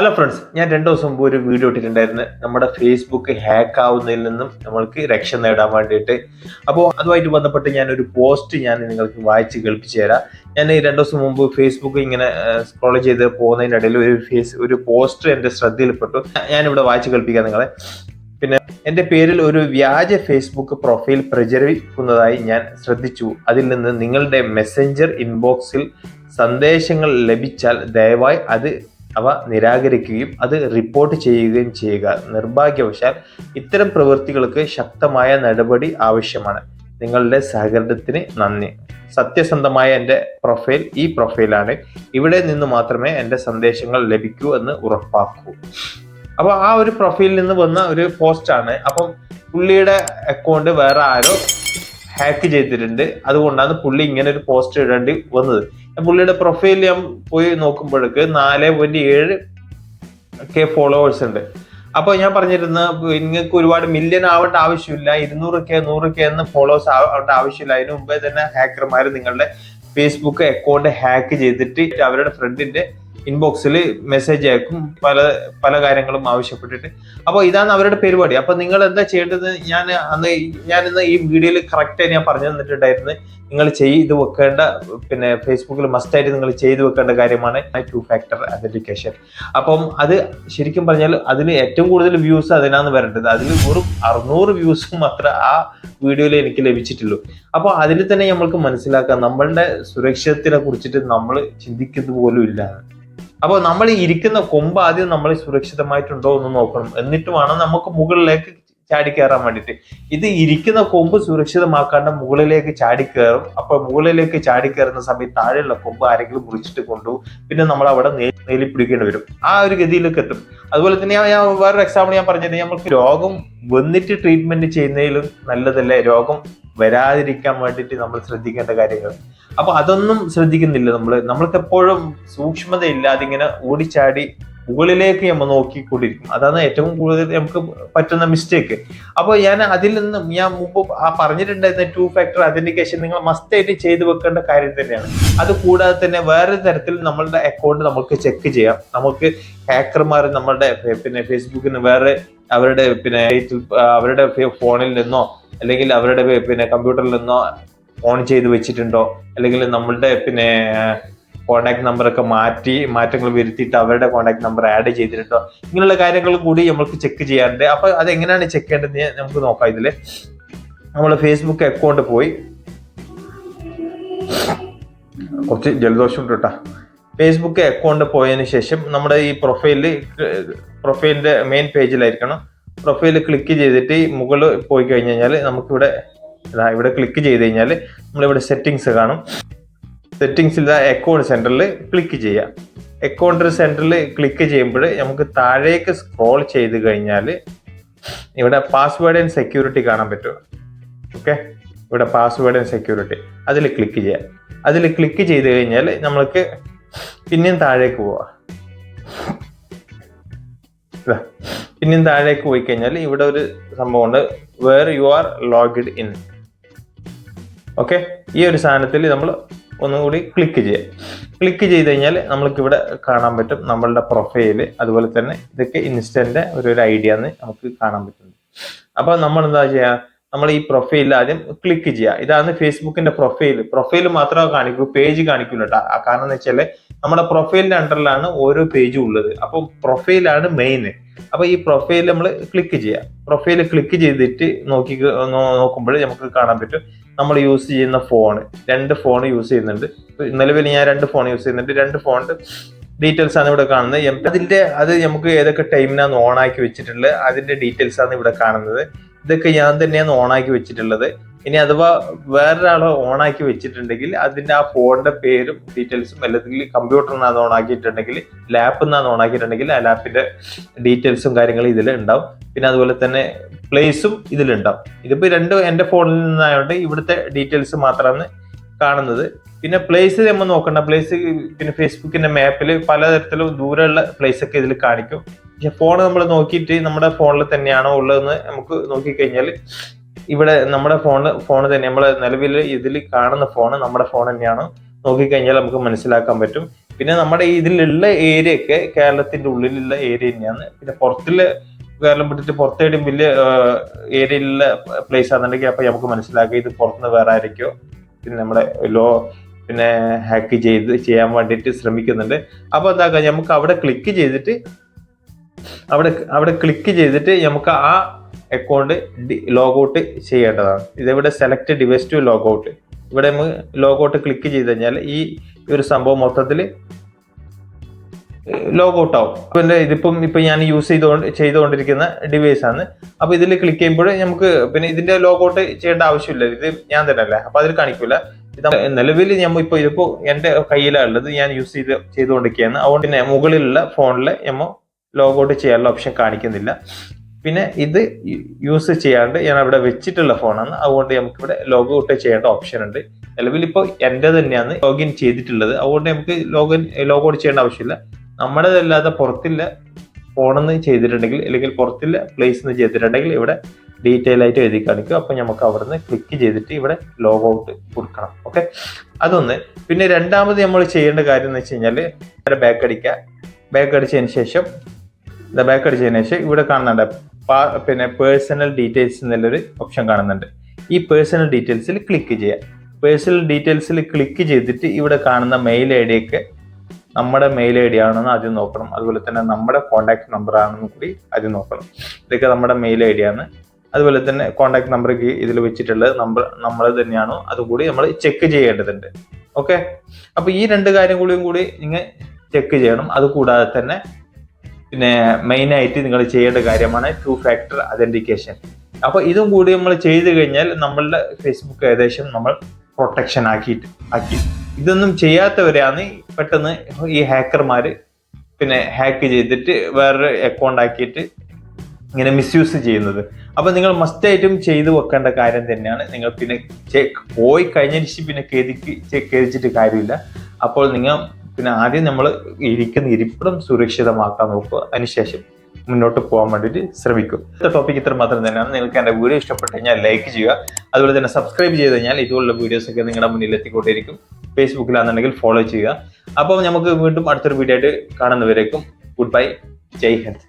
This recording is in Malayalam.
ഹലോ ഫ്രണ്ട്സ് ഞാൻ രണ്ടു ദിവസം മുമ്പ് ഒരു വീഡിയോ ഇട്ടിട്ടുണ്ടായിരുന്നു. നമ്മുടെ ഫേസ്ബുക്ക് ഹാക്ക് ആവുന്നതിൽ നിന്നും നമ്മൾക്ക് രക്ഷ നേടാൻ വേണ്ടിയിട്ട്. അപ്പോൾ അതുമായിട്ട് ബന്ധപ്പെട്ട് ഞാൻ ഒരു പോസ്റ്റ് ഞാൻ നിങ്ങൾക്ക് വായിച്ച് കേൾപ്പിച്ചു തരാം. ഞാൻ ഈ രണ്ടു ദിവസം മുമ്പ് ഫേസ്ബുക്ക് ഇങ്ങനെ സ്ക്രോൾ ചെയ്ത് ഇടയിൽ ഒരു ഫേസ് ഒരു പോസ്റ്റ് എന്റെ ശ്രദ്ധയിൽപ്പെട്ടു. ഞാനിവിടെ വായിച്ച് കേൾപ്പിക്കാം നിങ്ങളെ. പിന്നെ എന്റെ പേരിൽ ഒരു വ്യാജ ഫേസ്ബുക്ക് പ്രൊഫൈൽ പ്രചരിക്കുന്നതായി ഞാൻ ശ്രദ്ധിച്ചു. അതിൽ നിന്ന് നിങ്ങളുടെ മെസ്സഞ്ചർ ഇൻബോക്സിൽ സന്ദേശങ്ങൾ ലഭിച്ചാൽ ദയവായി അത് അവ നിരാകരിക്കുകയും അത് റിപ്പോർട്ട് ചെയ്യുകയും ചെയ്യുക. നിർഭാഗ്യവശാൽ ഇത്തരം പ്രവൃത്തികൾക്ക് ശക്തമായ നടപടി ആവശ്യമാണ്. നിങ്ങളുടെ സഹകരണത്തിന് നന്ദി. സത്യസന്ധമായ എന്റെ പ്രൊഫൈൽ ഈ പ്രൊഫൈലാണ് ഇവിടെ നിന്ന് മാത്രമേ എന്റെ സന്ദേശങ്ങൾ ലഭിക്കൂ എന്ന് ഉറപ്പാക്കൂ. അപ്പോൾ ആ ഒരു പ്രൊഫൈലിൽ നിന്ന് വന്ന ഒരു പോസ്റ്റാണ് അപ്പം പുള്ളിയുടെ അക്കൗണ്ട് വേറെ ആരോ ഹാക്ക് ചെയ്തിട്ടുണ്ട്. അതുകൊണ്ടാണ് പുള്ളി ഇങ്ങനെ ഒരു പോസ്റ്റ് ഇടേണ്ടി വന്നത്. പുള്ളിയുടെ പ്രൊഫൈൽ ഞാൻ പോയി നോക്കുമ്പോഴേക്ക് നാല് പോയിന്റ് ഏഴ് കെ ഫോളോവേഴ്സ് ഉണ്ട്. അപ്പോൾ ഞാൻ പറഞ്ഞിരുന്ന നിങ്ങൾക്ക് ഒരുപാട് മില്യൺ ആവേണ്ട ആവശ്യമില്ല ഇരുന്നൂറ് കെ നൂറ് കെ എന്ന് ഫോളോവേഴ്സ് ആവേണ്ട ആവശ്യമില്ല. അതിന് മുമ്പേ തന്നെ ഹാക്കർമാർ നിങ്ങളുടെ ഫേസ്ബുക്ക് അക്കൗണ്ട് ഹാക്ക് ചെയ്തിട്ട് അവരുടെ ഫ്രണ്ടിന്റെ ഇൻബോക്സിൽ മെസ്സേജ് അയക്കും. പല പല കാര്യങ്ങളും ആവശ്യപ്പെട്ടിട്ട്. അപ്പോൾ ഇതാണ് അവരുടെ പരിപാടി. അപ്പോൾ നിങ്ങൾ എന്താ ചെയ്യേണ്ടത്? ഞാൻ അന്ന് ഞാൻ ഇന്ന് ഈ വീഡിയോയിൽ കറക്റ്റായി ഞാൻ പറഞ്ഞു തന്നിട്ടുണ്ടായിരുന്നു. നിങ്ങൾ ചെയ്ത് വെക്കേണ്ട പിന്നെ ഫേസ്ബുക്കിൽ മസ്റ്റായിട്ട് നിങ്ങൾ ചെയ്തു വെക്കേണ്ട കാര്യമാണ്. ടു ഫാക്ടർ അതെഡിക്കേഷൻ അപ്പം അത് ശരിക്കും പറഞ്ഞാൽ അതിന് ഏറ്റവും കൂടുതൽ വ്യൂസ് അതിനാണ് വരേണ്ടത്. അതിൽ വെറും അറുന്നൂറ് വ്യൂസ് മാത്രമേ ആ വീഡിയോയിൽ എനിക്ക് ലഭിച്ചിട്ടുള്ളൂ. അപ്പോൾ അതിൽ തന്നെ നമ്മൾക്ക് മനസ്സിലാക്കാം. നമ്മളുടെ സുരക്ഷിതത്തിനെ കുറിച്ചിട്ട് നമ്മൾ ചിന്തിക്കുന്നത് പോലും ഇല്ല. അപ്പോൾ നമ്മൾ ഇരിക്കുന്ന കൊമ്പ് ആദ്യം നമ്മൾ സുരക്ഷിതമായിട്ടുണ്ടോ എന്ന് നോക്കണം. എന്നിട്ട് വേണം നമുക്ക് മുകളിലേക്ക് ചാടി കയറാൻ വേണ്ടിയിട്ട്. ഇത് ഇരിക്കുന്ന കൊമ്പ് സുരക്ഷിതമാക്കാണ്ട് മുകളിലേക്ക് ചാടി കയറും. അപ്പൊ മുകളിലേക്ക് ചാടി കയറുന്ന സമയത്ത് താഴെയുള്ള കൊമ്പ് ആരെങ്കിലും മുറിച്ചിട്ട് കൊണ്ടുപോകും പിന്നെ നമ്മൾ അവിടെ നേലി പിടിക്കേണ്ടി വരും. ആ ഒരു ഗതിയിലേക്ക് എത്തും. അതുപോലെ തന്നെ ഞാൻ വേറൊരു എക്സാമ്പിൾ ഞാൻ പറഞ്ഞത് നമുക്ക് രോഗം വന്നിട്ട് ട്രീറ്റ്മെന്റ് ചെയ്യുന്നതിലും നല്ലതല്ലേ? രോഗം വരാതിരിക്കാൻ വേണ്ടിയിട്ട് നമ്മൾ ശ്രദ്ധിക്കേണ്ട കാര്യങ്ങൾ. അപ്പൊ അതൊന്നും ശ്രദ്ധിക്കുന്നില്ല നമ്മൾ നമ്മൾക്ക് എപ്പോഴും സൂക്ഷ്മത ഇല്ലാതിങ്ങനെ ഓടിച്ചാടി മുകളിലേക്ക് നമ്മൾ നോക്കിക്കൊണ്ടിരിക്കും. അതാണ് ഏറ്റവും കൂടുതൽ നമുക്ക് പറ്റുന്ന മിസ്റ്റേക്ക് അപ്പോൾ ഞാൻ അതിൽ നിന്നും ഞാൻ മുമ്പ് ആ പറഞ്ഞിട്ടുണ്ടായിരുന്ന ടു ഫാക്ടർ അതിന്റെ നിങ്ങൾ മസ്റ്റായിട്ട് ചെയ്തു വെക്കേണ്ട കാര്യം തന്നെയാണ്. അത് കൂടാതെ തന്നെ വേറെ തരത്തിൽ നമ്മളുടെ അക്കൗണ്ട് നമുക്ക് ചെക്ക് ചെയ്യാം. നമുക്ക് ഹാക്കർമാർ നമ്മളുടെ പിന്നെ ഫേസ്ബുക്കിന് വേറെ അവരുടെ പിന്നെ അവരുടെ ഫോണിൽ നിന്നോ അല്ലെങ്കിൽ അവരുടെ പിന്നെ കമ്പ്യൂട്ടറിൽ നിന്നോ ഓൺ ചെയ്ത് വെച്ചിട്ടുണ്ടോ അല്ലെങ്കിൽ നമ്മളുടെ പിന്നെ കോണ്ടാക്ട് നമ്പറൊക്കെ മാറ്റി മാറ്റങ്ങൾ വരുത്തിയിട്ട് അവരുടെ കോൺടാക്ട് നമ്പർ ആഡ് ചെയ്തിട്ടുണ്ടോ? ഇങ്ങനെയുള്ള കാര്യങ്ങൾ കൂടി നമുക്ക് ചെക്ക് ചെയ്യാറുണ്ട്. അപ്പൊ അത് എങ്ങനെയാണ് ചെക്ക് ചെയ്യേണ്ടത് നമുക്ക് നോക്കാം ഇതിൽ. നമ്മൾ ഫേസ്ബുക്ക് അക്കൗണ്ട് പോയി. കുറച്ച് ജലദോഷം കേട്ടോ. ഫേസ്ബുക്ക് അക്കൗണ്ട് പോയതിനു ശേഷം നമ്മുടെ ഈ പ്രൊഫൈലിൽ പ്രൊഫൈലിന്റെ മെയിൻ പേജിലായിരിക്കണം പ്രൊഫൈൽ ക്ലിക്ക് ചെയ്തിട്ട് മുകളിൽ പോയി കഴിഞ്ഞ് കഴിഞ്ഞാൽ നമുക്കിവിടെ ഇവിടെ ക്ലിക്ക് ചെയ്ത് കഴിഞ്ഞാൽ നമ്മളിവിടെ സെറ്റിങ്സ് കാണും. സെറ്റിങ്സിൽ അക്കൗണ്ട് സെന്ററിൽ ക്ലിക്ക് ചെയ്യാം. അക്കൗണ്ട് സെന്ററിൽ ക്ലിക്ക് ചെയ്യുമ്പോൾ നമുക്ക് താഴേക്ക് സ്ക്രോൾ ചെയ്ത് കഴിഞ്ഞാൽ ഇവിടെ പാസ്വേഡ് ആൻഡ് സെക്യൂരിറ്റി കാണാൻ പറ്റും. ഓക്കെ ഇവിടെ പാസ്വേഡ് ആൻഡ് സെക്യൂരിറ്റി അതിൽ ക്ലിക്ക് ചെയ്യാം. അതിൽ ക്ലിക്ക് ചെയ്ത് കഴിഞ്ഞാൽ നമ്മൾക്ക് പിന്നെയും താഴേക്ക് പോവാം. പിന്നെയും താഴേക്ക് പോയി കഴിഞ്ഞാൽ ഇവിടെ ഒരു സംഭവമുണ്ട് where you are logged in okay ഈ ഒരു സാധനത്തിൽ നമ്മൾ ഒന്നുകൂടി ക്ലിക്ക് ചെയ്യാം ക്ലിക്ക് ചെയ്ത് കഴിഞ്ഞാൽ നമ്മൾക്ക് ഇവിടെ കാണാൻ പറ്റും നമ്മളുടെ പ്രൊഫൈൽ അതുപോലെ തന്നെ ഇതൊക്കെ ഇൻസ്റ്റന്റ് ഒരു ഒരു ഐഡിയ എന്ന് നമുക്ക് കാണാൻ പറ്റുന്നത് അപ്പോൾ നമ്മൾ എന്താ ചെയ്യുക നമ്മൾ ഈ പ്രൊഫൈലിൽ ആദ്യം ക്ലിക്ക് ചെയ്യുക. ഇതാണ് ഫേസ്ബുക്കിന്റെ പ്രൊഫൈൽ പ്രൊഫൈൽ മാത്രമേ കാണിക്കൂ പേജ് കാണിക്കൂല കേട്ടോ കാരണം എന്ന് വെച്ചാൽ നമ്മുടെ പ്രൊഫൈലിന്റെ അണ്ടറിലാണ് ഓരോ പേജും ഉള്ളത്. അപ്പോൾ പ്രൊഫൈലാണ് മെയിൻ അപ്പൊ ഈ പ്രൊഫൈൽ നമ്മൾ ക്ലിക്ക് ചെയ്യുക. പ്രൊഫൈൽ ക്ലിക്ക് ചെയ്തിട്ട് നോക്കി നോക്കുമ്പോൾ നമുക്ക് കാണാൻ പറ്റും. നമ്മൾ യൂസ് ചെയ്യുന്ന ഫോൺ രണ്ട് ഫോൺ യൂസ് ചെയ്യുന്നുണ്ട്. നിലവിൽ ഞാൻ രണ്ട് ഫോൺ യൂസ് ചെയ്യുന്നുണ്ട്. രണ്ട് ഫോണിന്റെ ഡീറ്റെയിൽസ് ആണ് ഇവിടെ കാണുന്നത്. അതിന്റെ അത് നമുക്ക് ഏതൊക്കെ ടൈമിനാണ് ഓൺ ആക്കി വെച്ചിട്ടുള്ളത് അതിന്റെ ഡീറ്റെയിൽസ് ആണ് ഇവിടെ കാണുന്നത്. ഇതൊക്കെ ഞാൻ തന്നെയാണ് ഓൺ ആക്കി വെച്ചിട്ടുള്ളത്. ഇനി അഥവാ വേറൊരാൾ ഓൺ ആക്കി വെച്ചിട്ടുണ്ടെങ്കിൽ അതിന്റെ ആ ഫോണിന്റെ പേരും ഡീറ്റെയിൽസും അല്ലെങ്കിൽ കമ്പ്യൂട്ടറിനാണ് ഓൺ ആക്കിയിട്ടുണ്ടെങ്കിൽ ലാപ്പിൽ നിന്നാണ് ഓണാക്കിയിട്ടുണ്ടെങ്കിൽ ആ ലാപ്പിന്റെ ഡീറ്റെയിൽസും കാര്യങ്ങളും ഇതിൽ ഉണ്ടാവും. പിന്നെ അതുപോലെ തന്നെ പ്ലേസും ഇതിലുണ്ടാവും ഇതിപ്പോ രണ്ട് എന്റെ ഫോണിൽ നിന്നായതുകൊണ്ട് ഇവിടുത്തെ ഡീറ്റെയിൽസ് മാത്രമാണ് കാണുന്നത്. പിന്നെ പ്ലേസ് നമ്മൾ നോക്കണ്ട പ്ലേസ് പിന്നെ ഫേസ്ബുക്കിന്റെ മാപ്പിൽ പലതരത്തിലും ദൂരമുള്ള പ്ലേസ് ഒക്കെ ഇതിൽ കാണിക്കും. പക്ഷെ ഫോൺ നമ്മൾ നോക്കിയിട്ട് നമ്മുടെ ഫോണിൽ തന്നെയാണോ ഉള്ളതെന്ന് നമുക്ക് നോക്കിക്കഴിഞ്ഞാൽ ഇവിടെ നമ്മുടെ ഫോൺ ഫോൺ തന്നെ. നമ്മൾ നിലവിൽ ഇതിൽ കാണുന്ന ഫോൺ നമ്മുടെ ഫോൺ തന്നെയാണ്. നോക്കിക്കഴിഞ്ഞാൽ നമുക്ക് മനസ്സിലാക്കാൻ പറ്റും. പിന്നെ നമ്മുടെ ഇതിലുള്ള ഏരിയ ഒക്കെ കേരളത്തിന്റെ ഉള്ളിലുള്ള ഏരിയ തന്നെയാണ്. പിന്നെ പുറത്തുള്ള കേരളം വിട്ടിട്ട് പുറത്തേടും വലിയ ഏരിയയിലുള്ള പ്ലേസ് ആണെന്നുണ്ടെങ്കിൽ അപ്പൊ നമുക്ക് മനസ്സിലാക്കുക ഇത് പുറത്തുനിന്ന് വേറെ ആയിരിക്കോ പിന്നെ നമ്മുടെ ലോ പിന്നെ ഹാക്ക് ചെയ്ത് ചെയ്യാൻ വേണ്ടിയിട്ട് ശ്രമിക്കുന്നുണ്ട്. അപ്പോൾ എന്താക്കാം? നമുക്ക് അവിടെ ക്ലിക്ക് ചെയ്തിട്ട് അവിടെ അവിടെ ക്ലിക്ക് ചെയ്തിട്ട് നമുക്ക് ആ അക്കൗണ്ട് ലോഗൗട്ട് ചെയ്യേണ്ടതാണ്. ഇതെവിടെ സെലക്ട് ഡിവൈസ് ടു ലോഗൗട്ട് ഇവിടെ നമുക്ക് ലോഗൗട്ട് ക്ലിക്ക് ചെയ്ത് കഴിഞ്ഞാൽ ഈ ഒരു സംഭവം മൊത്തത്തിൽ ലോഗൗട്ട് ആവും. അപ്പം എന്റെ ഇതിപ്പം ഇപ്പം ഞാൻ യൂസ് ചെയ്തുകൊണ്ട് ചെയ്തുകൊണ്ടിരിക്കുന്ന ഡിവൈസ് ആണ്. അപ്പോൾ ഇതിൽ ക്ലിക്ക് ചെയ്യുമ്പോൾ നമുക്ക് പിന്നെ ഇതിന്റെ ലോഗൗട്ട് ചെയ്യേണ്ട ആവശ്യമില്ല. ഇത് ഞാൻ തന്നെ അല്ലേ അപ്പോൾ അതിൽ കാണിക്കില്ല ഇത് നിലവിൽ ഞാൻ ഇപ്പോൾ ഇതിപ്പോൾ എന്റെ കയ്യിലാണ് ഉള്ളത്. ഞാൻ യൂസ് ചെയ്ത് ചെയ്തുകൊണ്ടിരിക്കുകയാണ് അതുകൊണ്ട് തന്നെ മുകളിലുള്ള ഫോണിൽ നമ്മൾ ലോഗൗട്ട് ചെയ്യാനുള്ള ഓപ്ഷൻ കാണിക്കുന്നില്ല. പിന്നെ ഇത് യൂസ് ചെയ്യാണ്ട് ഞാൻ അവിടെ വെച്ചിട്ടുള്ള ഫോണാണ്. അതുകൊണ്ട് നമുക്കിവിടെ ലോഗ് ഔട്ട് ചെയ്യേണ്ട ഓപ്ഷൻ ഉണ്ട്. നിലവിൽ ഇപ്പോൾ എന്റെ തന്നെയാണ് ലോഗിൻ ചെയ്തിട്ടുള്ളത്. അതുകൊണ്ട് നമുക്ക് ലോഗിൻ ലോഗ് ഔട്ട് ചെയ്യേണ്ട ആവശ്യമില്ല. നമ്മുടേതല്ലാതെ പുറത്തില്ല ഫോണെന്ന് ചെയ്തിട്ടുണ്ടെങ്കിൽ അല്ലെങ്കിൽ പുറത്തില്ല പ്ലേസ് എന്ന് ചെയ്തിട്ടുണ്ടെങ്കിൽ ഇവിടെ ഡീറ്റെയിൽ ആയിട്ട് എഴുതി കാണിക്കും അപ്പൊ നമുക്ക് അവിടുന്ന് ക്ലിക്ക് ചെയ്തിട്ട് ഇവിടെ ലോഗ് ഔട്ട് കൊടുക്കണം. ഓക്കെ? അതൊന്ന്. പിന്നെ രണ്ടാമത് നമ്മൾ ചെയ്യേണ്ട കാര്യം എന്ന് വെച്ച് കഴിഞ്ഞാൽ ബാക്ക് അടിക്കുക. ബാക്ക് അടിച്ചതിന് ശേഷം ബാക്ക് അടിച്ചതിന് ശേഷം ഇവിടെ കാണുന്നുണ്ട്. പിന്നെ പേഴ്സണൽ ഡീറ്റെയിൽസ് എന്നുള്ളൊരു ഓപ്ഷൻ കാണുന്നുണ്ട്. ഈ പേഴ്സണൽ ഡീറ്റെയിൽസിൽ ക്ലിക്ക് ചെയ്യുക. പേഴ്സണൽ ഡീറ്റെയിൽസിൽ ക്ലിക്ക് ചെയ്തിട്ട് ഇവിടെ കാണുന്ന മെയിൽ ഐ ഡി ഒക്കെ നമ്മുടെ മെയിൽ ഐ ഡി ആണെന്ന് ആദ്യം നോക്കണം. അതുപോലെ തന്നെ നമ്മുടെ കോൺടാക്ട് നമ്പർ ആണെന്ന് കൂടി ആദ്യം നോക്കണം. ഇതൊക്കെ നമ്മുടെ മെയിൽ ഐ ഡി ആണ്. അതുപോലെ തന്നെ കോൺടാക്ട് നമ്പർ ഇതിൽ വെച്ചിട്ടുള്ളത് നമ്പർ നമ്മൾ തന്നെയാണോ? അതുകൂടി നമ്മൾ ചെക്ക് ചെയ്യേണ്ടതുണ്ട്. ഓക്കെ അപ്പൊ ഈ രണ്ട് കാര്യം കൂടിയും കൂടി നിങ്ങൾ ചെക്ക് ചെയ്യണം. അത് കൂടാതെ തന്നെ പിന്നെ മെയിൻ ആയിട്ട് നിങ്ങൾ ചെയ്യേണ്ട കാര്യമാണ് ടു ഫാക്ടർ അതെന്റിക്കേഷൻ അപ്പോൾ ഇതും കൂടി നമ്മൾ ചെയ്തു കഴിഞ്ഞാൽ നമ്മളുടെ ഫേസ്ബുക്ക് ഏകദേശം നമ്മൾ പ്രൊട്ടക്ഷൻ ആക്കിയിട്ട് ആക്കി. ഇതൊന്നും ചെയ്യാത്തവരെയാണ് പെട്ടെന്ന് ഈ ഹാക്കർമാർ പിന്നെ ഹാക്ക് ചെയ്തിട്ട് വേറൊരു അക്കൗണ്ട് ആക്കിയിട്ട് ഇങ്ങനെ മിസ്യൂസ് ചെയ്യുന്നത്. അപ്പൊ നിങ്ങൾ മസ്റ്റ് ആയിട്ടും ചെയ്തു വെക്കേണ്ട കാര്യം തന്നെയാണ്. നിങ്ങൾ പിന്നെ പോയി കഴിഞ്ഞിട്ട് പിന്നെ കേതിക്ക് കേതിച്ചിട്ട് കാര്യമില്ല. അപ്പോൾ നിങ്ങൾ പിന്നെ ആദ്യം നമ്മൾ ഇരിക്കുന്ന ഇരിപ്പിടം സുരക്ഷിതമാക്കാൻ നോക്കുക. അതിനുശേഷം മുന്നോട്ട് പോകാൻ വേണ്ടിയിട്ട് ശ്രമിക്കും. ഇന്നത്തെ ടോപ്പിക് ഇത്ര മാത്രം തന്നെയാണ്. നിങ്ങൾക്ക് എന്റെ വീഡിയോ ഇഷ്ടപ്പെട്ട് കഴിഞ്ഞാൽ ലൈക്ക് ചെയ്യുക. അതുപോലെ തന്നെ സബ്സ്ക്രൈബ് ചെയ്ത് കഴിഞ്ഞാൽ ഇതുപോലുള്ള വീഡിയോസൊക്കെ നിങ്ങളുടെ മുന്നിൽ എത്തിക്കൊണ്ടിരിക്കും ഫേസ്ബുക്കിലാണെന്നുണ്ടെങ്കിൽ ഫോളോ ചെയ്യുക. അപ്പോൾ നമുക്ക് വീണ്ടും അടുത്തൊരു വീഡിയോ ആയിട്ട് കാണുന്നവരേക്കും ഗുഡ് ബൈ ജയ് ഹിന്ദ്.